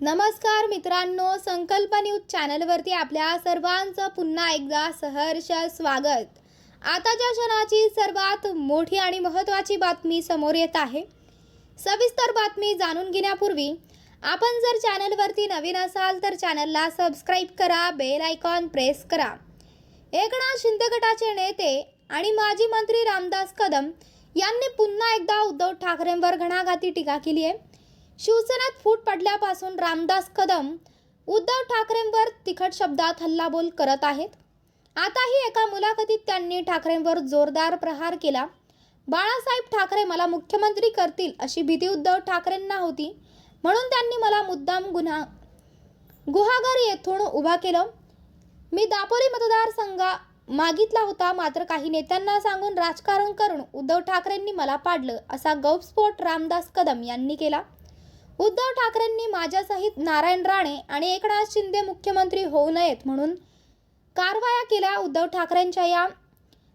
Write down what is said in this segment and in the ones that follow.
नमस्कार मित्रांनो संकल्प न्यूज चॅनलवरती आपल्या सर्वांचं पुन्हा एकदा सहर्ष स्वागत. आताच्या क्षणाची सर्वात मोठी आणि महत्त्वाची बातमी समोर येत आहे सविस्तर बातमी जाणून घेण्यापूर्वी आपण जर चॅनलवरती नवीन असाल तर चॅनलला सबस्क्राईब करा बेल आयकॉन प्रेस करा. एकनाथ शिंदे गटाचे नेते आणि माजी मंत्री रामदास कदम यांनी पुन्हा एकदा उद्धव ठाकरेंवर घणाघाती टीका केली आहे. शिवसेनेत फूट पडल्यापासून रामदास कदम उद्धव ठाकरेंवर तिखट शब्दात हल्लाबोल करत आहेत. आताही एका मुलाखतीत त्यांनी ठाकरेंवर जोरदार प्रहार केला. बाळासाहेब ठाकरे मला मुख्यमंत्री करतील अशी भीती उद्धव ठाकरेंना होती. म्हणून त्यांनी मला मुद्दाम गुन्हा गुहागर येथून उभा केलं. मी दापोली मतदारसंघा मागितला होता मात्र काही नेत्यांना सांगून राजकारण करून उद्धव ठाकरेंनी मला पाडलं असा गौपस्फोट रामदास कदम यांनी केला. उद्धव ठाकरेंनी माझ्यासहित नारायण राणे आणि एकनाथ शिंदे मुख्यमंत्री होऊ नयेत म्हणून कारवाया केल्या उद्धव ठाकरेंच्या या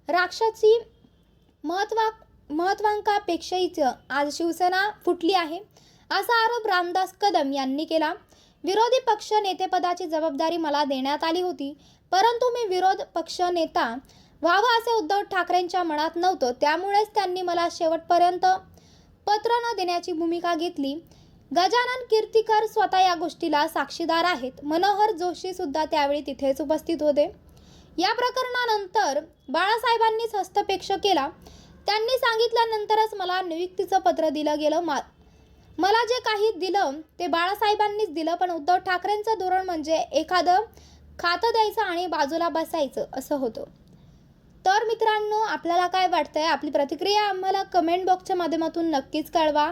राक्षसी महत्वा महत्वांकापेक्षाहीच आज शिवसेना फुटली आहे असा आरोप रामदास कदम यांनी केला. विरोधी पक्ष नेतेपदाची जबाबदारी मला देण्यात आली होती परंतु मी विरोध पक्ष नेता व्हावं असे उद्धव ठाकरेंच्या मनात नव्हतं. त्यामुळेच त्यांनी मला शेवटपर्यंत पत्र न देण्याची भूमिका घेतली. गजानन कीर्तीकर स्वतः या गोष्टीला साक्षीदार आहेत. मनोहर जोशी सुद्धा त्यावेळी तिथेच उपस्थित होते. या प्रकरणानंतर बाळासाहेबांनीच हस्तपेक्ष केला. त्यांनी सांगितल्यानंतरच मला नियुक्तीचं पत्र दिलं गेलं मा मला जे काही दिलं ते बाळासाहेबांनीच दिलं पण उद्धव ठाकरेंचं धोरण म्हणजे एखादं खातं द्यायचं आणि बाजूला बसायचं असं होतं. तर मित्रांनो आपल्याला काय वाटतंय? आपली प्रतिक्रिया आम्हाला कमेंट बॉक्सच्या माध्यमातून नक्कीच कळवा.